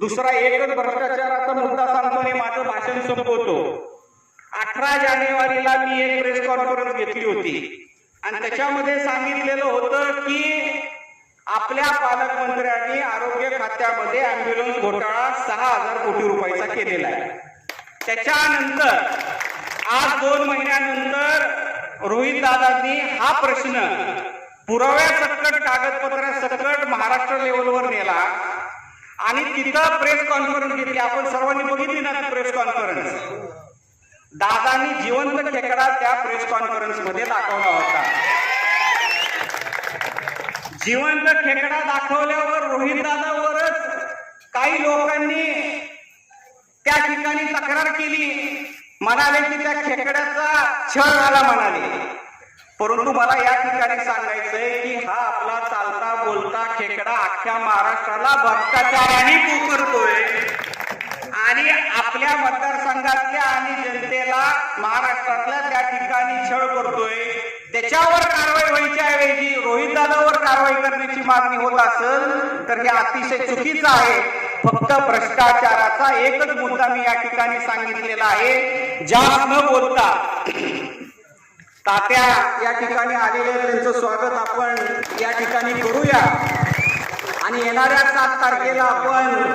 दुसरा एकच भ्रष्टाचाराचा मुद्दा सांगतो आणि माझं भाषण संपवतो. अठरा जानेवारीला मी एक प्रेस कॉन्फरन्स घेतली होती. आणि त्याच्यामध्ये सांगितलेलं होतं की आपल्या पालकमंत्र्यांनी आरोग्य खात्यामध्ये अँब्युलन्स घोटाळा सहा हजार कोटी रुपयाचा केलेला आहे. त्याच्यानंतर आज दोन महिन्यानंतर रोहित दादांनी हा प्रश्न पुराव्या सकट कागदपत्रा सकट महाराष्ट्र लेवलवर नेला. आणि तिथं प्रेस कॉन्फरन्स घेतली. आपण सर्वांनी बघितली ना प्रेस कॉन्फरन्स दादानी जिवंत खेकडा त्या प्रेस कॉन्फरन्समध्ये दाखवला होता. जिवंत खेकडा दाखवल्यावर रोहित दादावरच काही लोकांनी त्या ठिकाणी तक्रार केली. म्हणाले की त्या खेकड्याचा छळ झाला म्हणाले. परंतु मला या ठिकाणी सांगायचंय की हा बोलता खेकडा अख्ख्या महाराष्ट्राला भ्रष्टाचाराने पुकारतोय. आणि आपल्या मतदारसंघातल्या आणि जनतेला महाराष्ट्रातल्या त्या ठिकाणी छळ करतोय त्याच्यावर कारवाई व्हायच्या ऐवजी रोहित दादावर कारवाई करण्याची मागणी होत असेल तर हे अतिशय चुकीचं आहे. फक्त भ्रष्टाचाराचा एकच मुद्दा मी या ठिकाणी सांगितलेला आहे. जास्त न बोलता तात्या या ठिकाणी आलेले त्यांचं स्वागत आपण आणि येणाऱ्या सात तारखेला आपण